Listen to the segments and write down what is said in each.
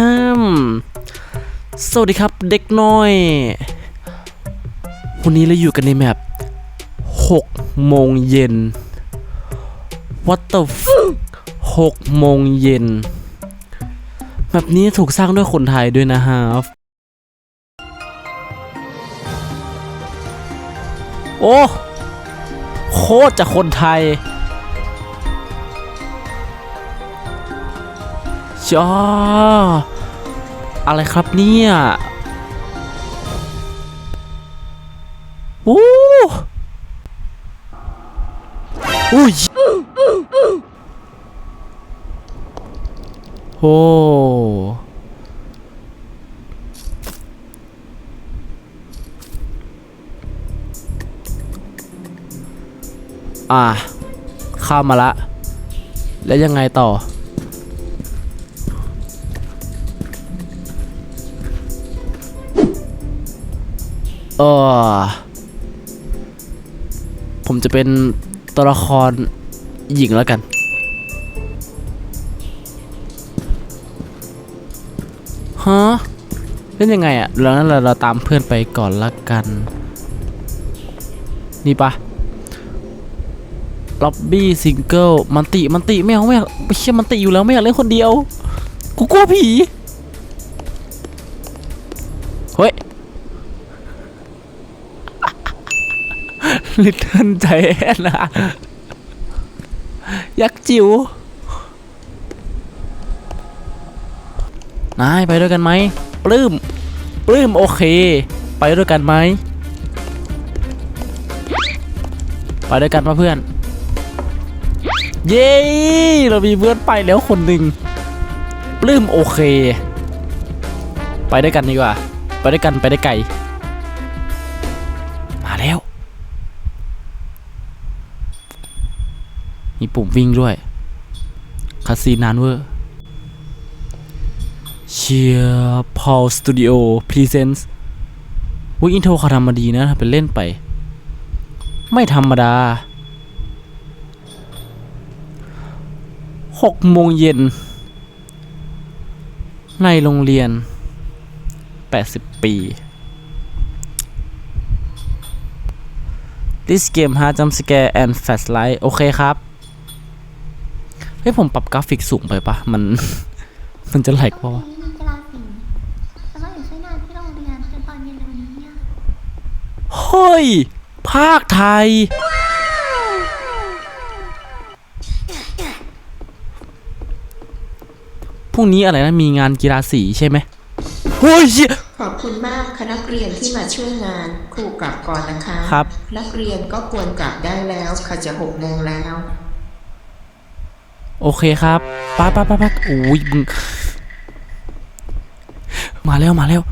ฮัมสวัสดีครับเด็กน้อย วันนี้เราอยู่กันในแมป6โมงเย็น What the f 6โมงเย็น แบบนี้ถูกสร้างด้วยคนไทยด้วยนะครับโอ้ โคตรจะคนไทย จ้อะไรครับเนี่ยโอ้อุ้ยโอ้อะเข้ามาละ แล้วยังไงต่อ เออผมจะเป็นตัวละครหญิงแล้วกัน ฮะ เล่นยังไงอะแล้วนั้นเราเราตามเพื่อนไปก่อนละกัน นี่ปะล็อบบี้ซิงเกิลมันติ มันติ ไม่เอาไม่เอาไม่เชื่อมันติอยู่แล้วไม่อยากเล่นคนเดียว กูกลัวผี ลิตเติ้ลใจแอนนะยักษ์จิ๋ว นายไปด้วยกันไหม ปลื้ม ปลื้มโอเค ไปด้วยกันไหม ไปด้วยกันปะเพื่อน เย้ เรามีเพื่อนไปแล้วคนหนึ่ง ปลื้มโอเค ไปด้วยกันดีกว่า ไปด้วยกันไปได้ไกล มีปุ่มวิ่งด้วยคาซีนานเวอร์เชียร์พอลสตูดิโอพรีเซนส์วิอินโทรเขาทำมาดีนะเป็นเล่นไป ไม่ธรรมดาหกโมงเย็น ในโรงเรียน 80 ปี This game has jump scare and flashlight โอเคครับ เฮ้ยผมปรับกราฟิกสูงไปปะมัน มันจะแหลกปะวะวันนี้มีกีฬาสีแล้วก็อยู่ช่วยงานที่โรงเรียนจนตอนเย็นในวันนี้เนี่ยเฮ้ย ภาคไทย พรุ่งนี้อะไรนะ มีงานกีฬาสีใช่ไหมเฮ้ยเหี้ย ขอบคุณมากคณะนักเรียนที่มาช่วยงานครูกลับก่อนนะคะ ครับ นักเรียนก็ควรกลับได้แล้วค่ะจะหกโมงแล้ว โอเคครับไป้าป้าป้าป้าโอ้ยมึงมาแล้วมาแล้ว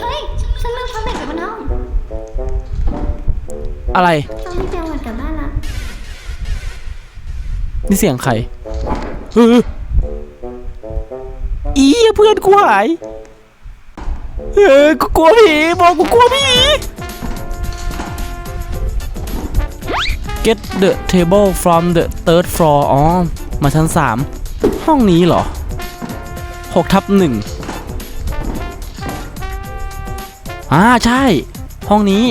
เฮ้ยฉันลืมทำเด็กกลับมาแล้วอะไรฉันรีบเตรียมวันกลับบ้านละนี่เสียงใครเอออีเพื่อนกูหายเออกูกลัวผีบอกกูกลัวผี Get the table from the third floor อ๋อ มาชั้น 3 ห้องนี้เหรอ6ทับหนึ่งอ่า ใช่ ห้องนี้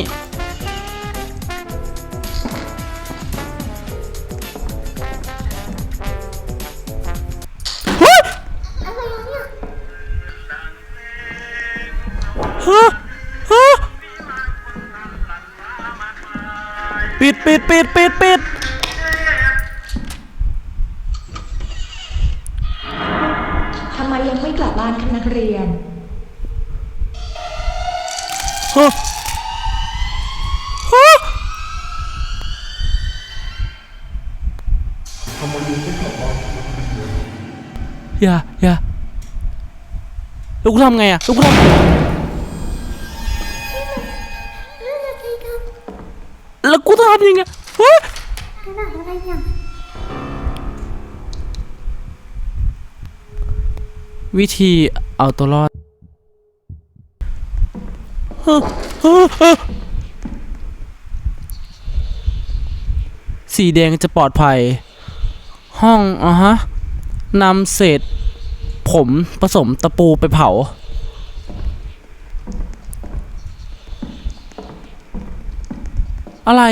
ปิดปิดปิดปิดทำไมยังไม่กลับบ้านคะนักเรียน ฮะฮะอย่าอย่าลูกกูทำไงอะลูกกูทำเรื่องอะไรกันแล้วกูต้องทำยังไง ฮะกระดาษอะไรเนี่ยวิธีเอาตัวรอดสีแดงจะปลอดภัย ห้องอะฮะนำเศษ ผมผสมตะปูไปเผา อะไร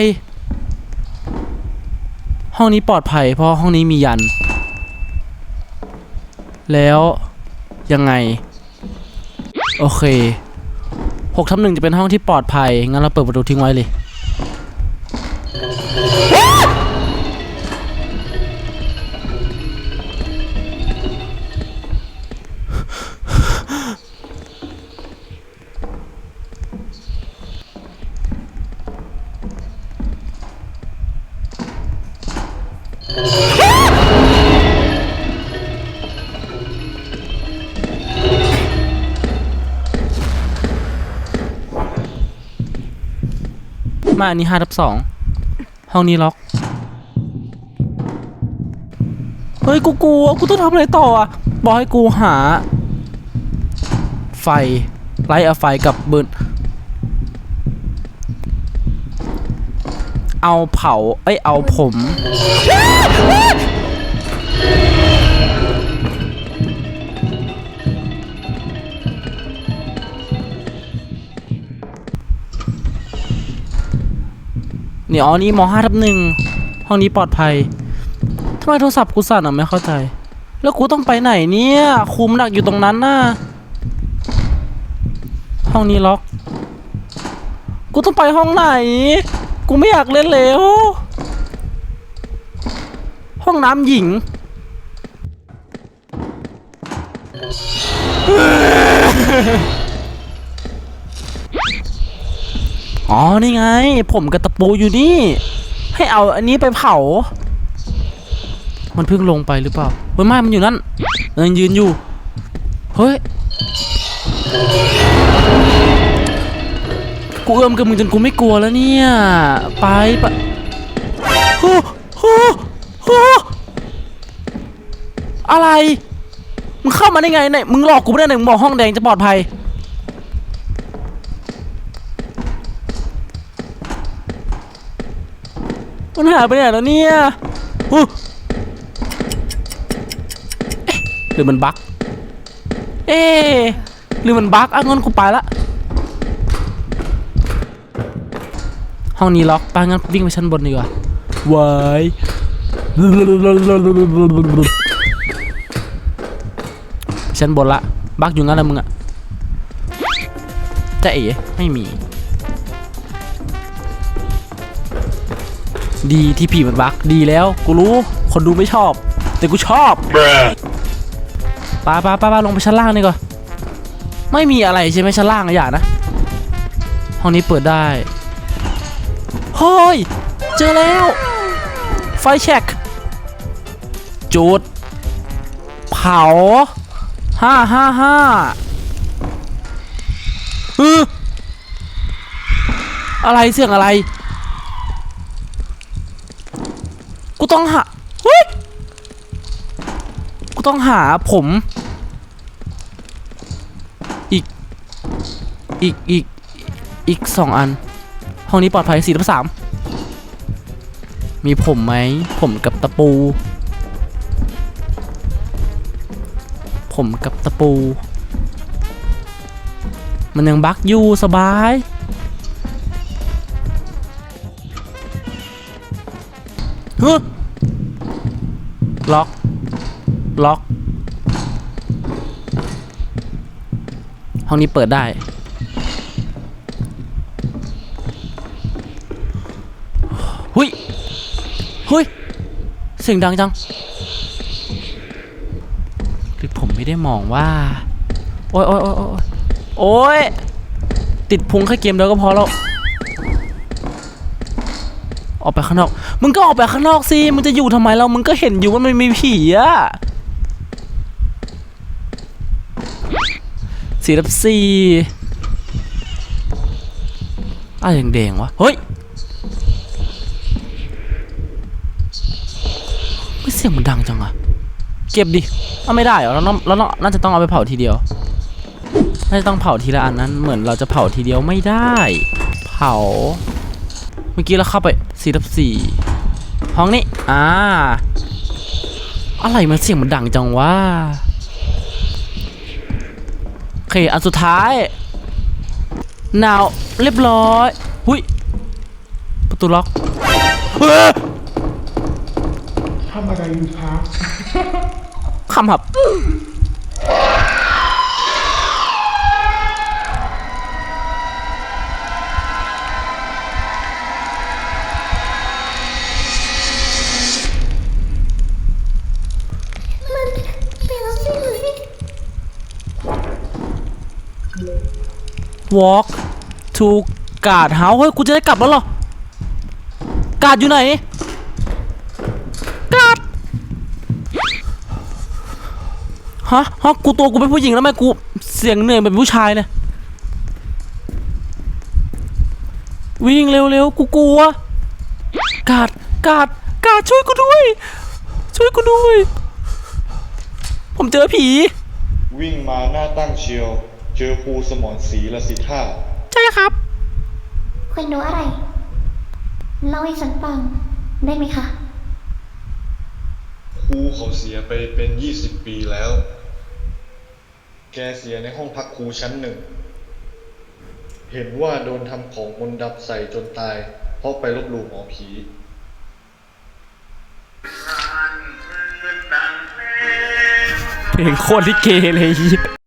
ห้องนี้ปลอดภัย เพราะห้องนี้มียัน แล้วยังไง โอเคหกทับหนึ่งจะเป็นห้องที่ปลอดภัย งั้นเราเปิดประตูทิ้งไว้เลย มาอันนี้ห้าทับสองห้องนี้ล็อก เฮ้ยกูกลัวกูต้องทำอะไรต่ออะบอกให้กูหา ไฟไล่เอาไฟกับเบิร์นเอาเผา เอ้ย เอาผม เนี่ยอ๋อนี่มห้าทับหนึ่งห้องนี้ปลอดภัยทำไมโทรศัพท์กูสั่นอะไม่เข้าใจ แล้วกูต้องไปไหนเนี่ยคุมหนักอยู่ตรงนั้นน่ะห้องนี้ล็อก กูต้องไปห้องไหน กูไม่อยากเล่นแล้วห้องน้ำหญิง อ๋อ นี่ไง ผมกับตะปูอยู่นี่ ให้เอาอันนี้ไปเผา มันเพิ่งลงไปหรือเปล่า เฮ้ยไม่ มันอยู่นั่นมันยืนอยู่ เฮ้ย กูเอื้อมกับมึงจนกูไม่กลัวแล้วเนี่ย ไปไปโอ้โหโอ้อะไร มึงเข้ามาได้ไงเนี่ย มึงหลอกกูไม่ได้ไหนมึงบอกห้องแดงจะปลอดภัย มันหายไปไหนแล้วเนี่ยอู้เอ๊ะหรือมันบั๊กเอ๊ะหรือมันบั๊กอะงั้นกูไปละ ห้องนี้ล็อกไปงั้นวิ่งไปชั้นบนดีกว่าไว้ายชั้นบนละ บั๊กอยู่งั้นละมึงอะจะเอ๋ไม่มี ดีที่ผีมันบักดีแล้ว กูรู้ คนดูไม่ชอบ แต่กูชอบปาปาปาปาลงไปชั้นล่างนี่ก่อนไม่มีอะไรใช่ไหมชั้นล่างอะอย่านะ ห้องนี้เปิดได้เฮ้ยเจอแล้ว ไฟแช็กจุด เผาห้าห้าห้าเอออะไรเสียงอะไร กูต้องหาเฮ้ยกูต้องหาผม อีก อีก อีก อีกสองอัน ห้องนี้ปลอดภัยสี่ทับสามมีผมไหม ผมกับตะปู ผมกับตะปู มันยังบักอยู่สบาย ฮ้ยล็อก ล็อก ห้องนี้เปิดได้ หุยหุยเสียงดังจัง หรือผมไม่ได้มองว่า โอ้ยโอ้ยโอ้ยโอ้ยโอ้ยติดพุงแค่เกมเดียวก็พอแล้ว ออกไปข้างนอก มึงก็ออกไปข้างนอกสิ มึงจะอยู่ทำไมเรา มึงก็เห็นอยู่ว่ามันมีผีอะสี่ทับสี่อะไรแดงๆวะ เฮ้ยไม่เสียงมันดังจังอะเก็บดิ เอาไม่ได้เหรอเราต้องเราต้องน่าจะต้องเอาไปเผาทีเดียว น่าจะต้องเผาทีละอันนั้น เหมือนเราจะเผาทีเดียวไม่ได้ เผา เมื่อกี้เราเข้าไปสี่ทับสี่ ห้องนี้ อ่า อะไรมันเสียงมันดังจังวะเค อันสุดท้าย นาว เรียบร้อย หุยประตูล็อกเฮ้ยทำอะไรอยู่ครับคำหับ walk to guard house เฮ้ย กูจะได้กลับแล้วเหรอการ์ดอยู่ไหนการ์ดฮะฮะกูตัวกูเป็นผู้หญิงแล้วทำไมกูเสียงเหนื่อยเป็นผู้ชายเนี่ยวิ่งเร็วๆ กูกลัว การ์ดการ์ดการ์ดช่วยกูด้วย ช่วยกูด้วย ผมเจอผี วิ่งมาหน้าตั้งเชียว เจอครูสมอนสีละสิท่าใช่ครับ คุณรู้อะไร เล่าให้ฉันฟังได้ไหมคะ ครูเขาเสียไปเป็น20ปีแล้ว แกเสียในห้องพักครูชั้นหนึ่ง เห็นว่าโดนทำของมนต์ดำใส่จนตาย เพราะไปลบหลู่หมอผี เพลงโคตรลิเกเลยเหี้ย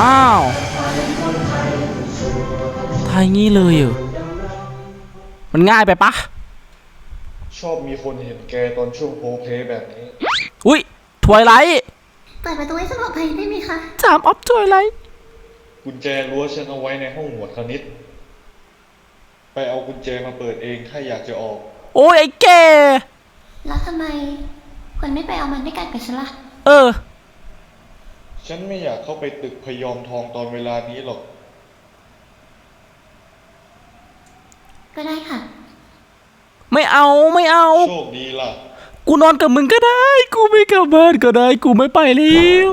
อ้าวทายงี้เลยเหรอมันง่ายไปปะชอบมีคนเห็นแกตอนช่วงโพลเพลย์แบบนี้ อุ้ยถวยไลท์เปิดประตูให้ฉันออกไปได้ไหมคะสามออฟถวยไลท์กุญแจรั้วฉันเอาไว้ในห้องหมวดคณิต ไปเอากุญแจมาเปิดเองถ้าอยากจะออก โอ้ยไอ้แกแล้วทำไมคุณไม่ไปเอามันด้วยกันกับฉันล่ะเออ ฉันไม่อยากเข้าไปตึกพยอมทองตอนเวลานี้หรอก ก็ได้ค่ะ ไม่เอาไม่เอา โชคดีล่ะ กูนอนกับมึงก็ได้ กูไม่กลับบ้านก็ได้ กูไม่ไปแล้ว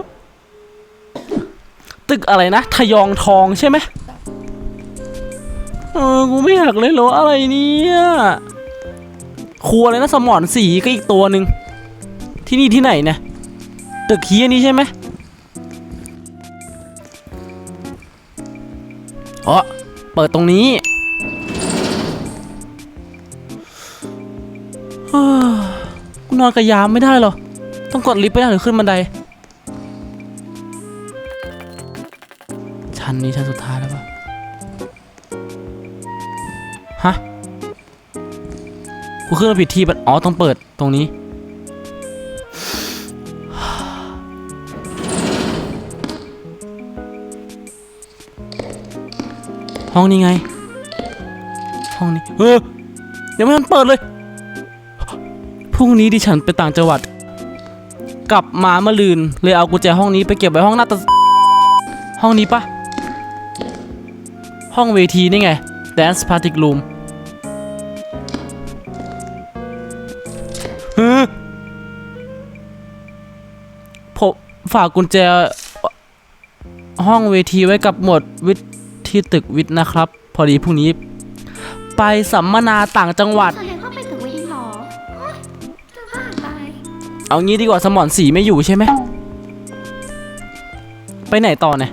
ตึกอะไรนะทยองทองใช่ไหมเออกูไม่อยากเล่นหรออะไรเนี่ยครัวเลยนะสมอนสีก็อีกตัวหนึ่งที่นี่ที่ไหนเนี่ยตึกเฮียนี้ใช่ไหม อ๋อเปิดตรงนี้ กูนอนกับยามไม่ได้หรอ ต้องกดลิฟต์ไปได้หรือขึ้นบันได ชั้นนี้ชั้นสุดท้ายแล้วปะฮะ กูขึ้นมาผิดที่ปะอ๋อ ต้องเปิดตรงนี้ ห้องนี้ไง ห้องนี้เออยังไม่ทันเปิดเลย พรุ่งนี้ดิฉันไปต่างจังหวัด กลับมาเมื่อลืน เลยเอากุญแจห้องนี้ไปเก็บไว้ห้องหน้าตาห้องนี้ปะห้องเวทีนี่ไง Dance Party Room เฮ้อผมฝากกุญแจห้องเวทีไว้กับหมวดวิทย์ ที่ตึกวิทย์นะครับ พอดีพรุ่งนี้ ไปสัมมนาต่างจังหวัด เธอเห็นว่าไปถึงวิธีหรอโอ๊ยจะบ้าตายเอางี้ดีกว่าสมอนสีไม่อยู่ใช่ไหม ไปไหนต่อเนี่ย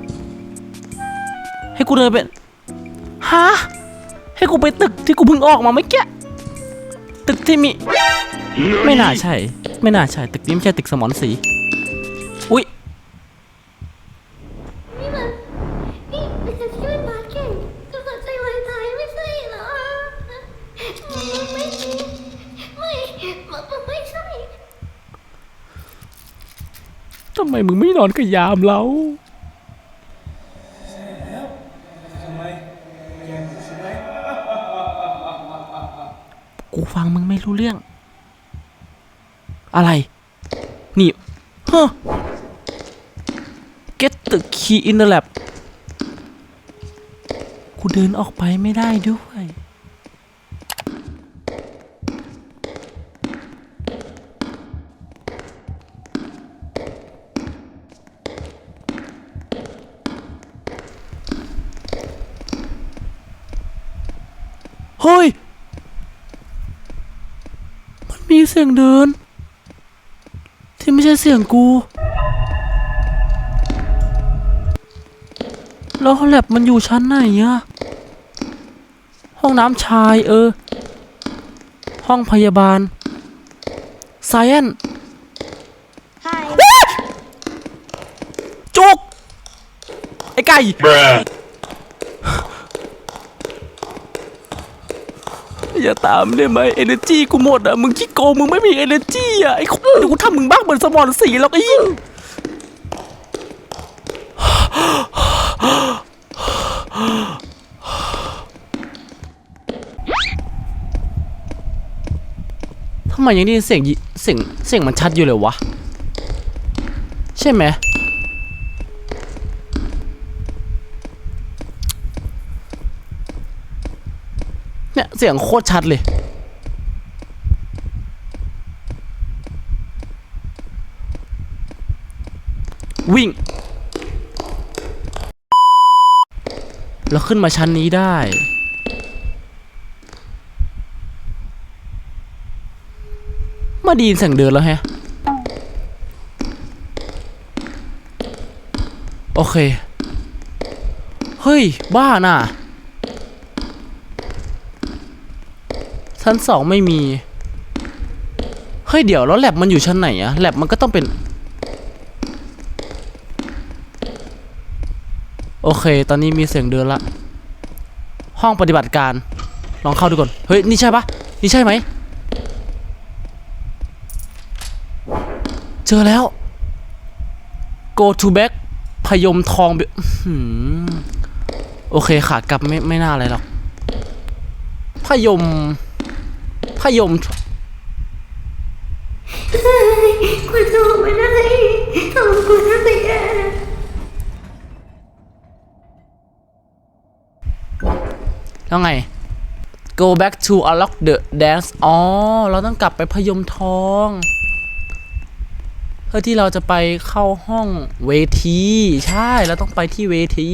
ให้กูเดินไป ฮะ ให้กูไปตึกที่กูเพิ่งออกมาเมื่อกี้ ตึกที่มี ไม่น่าใช่ ไม่น่าใช่ ตึกนี้ไม่ใช่ตึกสมอนสี นอนกับยามเรากูฟังมึงไม่รู้เรื่อง อะไร นี่ฮะ get the key in the lab กูเดินออกไปไม่ได้ด้วย เฮ้ย มันมีเสียงเดิน ที่ไม่ใช่เสียงกู แล้วแลบมันอยู่ชั้นไหนอะห้องน้ำชายเออ ห้องพยาบาลไซเอนจุก ไอ้ไก่ อย่าตามได้ไหมเอเนจีกูหมดอะมึงขี้โกงมึงไม่มีเอเนจีอะไอ้คนเดี๋ยวกูทำมึงบ้าเหมือนสมอนสีแล้วก็ยิ่งทำไมยังได้ยินเสียงยิเสียงเสียงมันชัดอยู่เลยวะ ใช่ไหม เสียงโคตรชัดเลย วิ่ง แล้วขึ้นมาชั้นนี้ได้มาดีนเสียงเดินแล้วแฮะ โอเค เฮ้ย บ้าน่ะ ชั้นสองไม่มี เฮ้ยเดี๋ยวแล้วแลบมันอยู่ชั้นไหนอะแลบมันก็ต้องเป็น โอเค ตอนนี้มีเสียงเดินละ ห้องปฏิบัติการ ลองเข้าดูก่อน เฮ้ย นี่ใช่ปะนี่ใช่ไหม เจอแล้ว go to back พยมทองโอเคขากลับไม่ไม่น่าอะไรหรอกพยม พยมกูจะออกไม่ได้ทำกูจะแย่แล้วไง go back to unlock the dance อ๋อ เราต้องกลับไปพยมทอง เพื่อที่เราจะไปเข้าห้องเวที ใช่ เราต้องไปที่เวที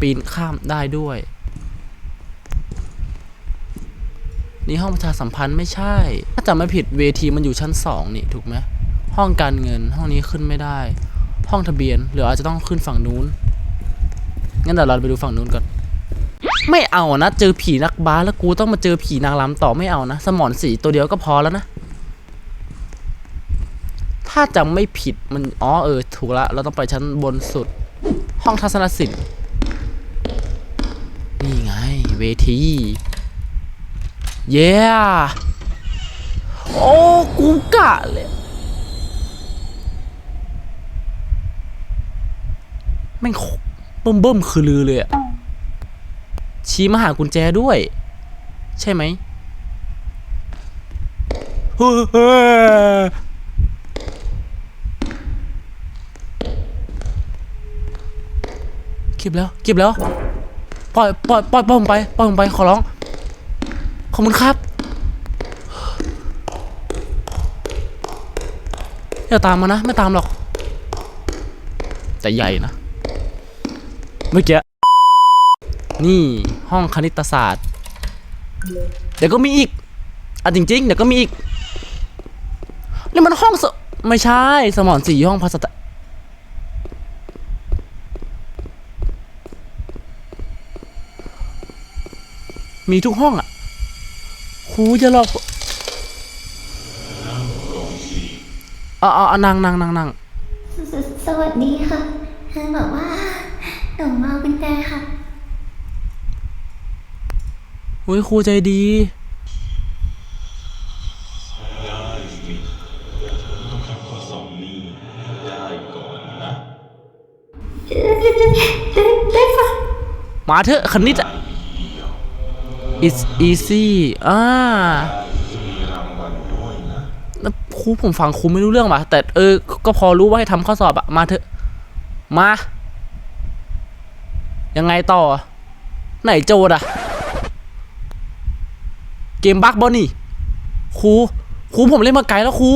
ปีนข้ามได้ด้วย นี่ห้องประชาสัมพันธ์ไม่ใช่ ถ้าจำไม่ผิดเวทีมันอยู่ชั้นสองนี่ถูกไหมห้องการเงินห้องนี้ขึ้นไม่ได้ ห้องทะเบียนหรืออาจจะต้องขึ้นฝั่งนู้นงั้นเดี๋ยวเราไปดูฝั่งนู้นก่อนไม่เอานะ เจอผีนักบ้าแล้วกูต้องมาเจอผีนางรำต่อไม่เอานะ สมอนสีตัวเดียวก็พอแล้วนะ ถ้าจำไม่ผิดมันอ๋อเออ ถูกละ เราต้องไปชั้นบนสุด ห้องทัศนศิลป์นี่ไง เวที เย้โอ้กูกะเลยแม่งเบิ่มเบิ่มคือลือเลยอะชี้มาหากุญแจด้วย ใช่ไหมเฮ้เก็บแล้ว เก็บแล้ว ปล่อย ปล่อย ปล่อยปล่อยผมไป ปล่อยผมไป ขอร้อง ขอบคุณครับ อย่าตามมานะ ไม่ตามหรอก แต่ใหญ่นะ เมื่อกี้ นี่ห้องคณิตศาสตร์ เดี๋ยวก็มีอีก อะจริง ๆ เดี๋ยวก็มีอีก นี่มันห้องสไม่ใช่ สมอนสีห้องภาษาไทยมีทุกห้องอะ ครูจะหลอกเอาเอาเอานั่งนั่งนั่งนั่งสสวัสดีค่ะเธอบอกว่าหนูมาเอากุญแจค่ะอุ้ยครูใจดี ได้ค่ะมาเถอะคณิตอะ it's easy อ่าแล้วครูผมฟังครูไม่รู้เรื่องว่ะแต่เออ ก็พอรู้ว่าให้ทำข้อสอบอะมาเถอะ มา ยังไงต่อ ไหนโจทย์อะเกมบักบอนี่ครูครูผมเล่นมาไกลแล้วครู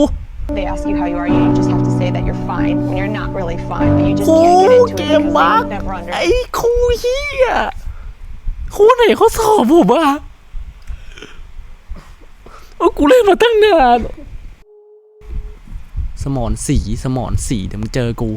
They ask you how you are, you just have to say that you're fine when you're not really fine, but you just ครู can't get into เก it ม because บัก you've never ไอ้ understood. ครูเฮีย คู่ไหนเขาสอบผมอะโอ้กูเล่นมาตั้งนาน สมอนสี สมอนสีเดี๋ยวมึงเจอกู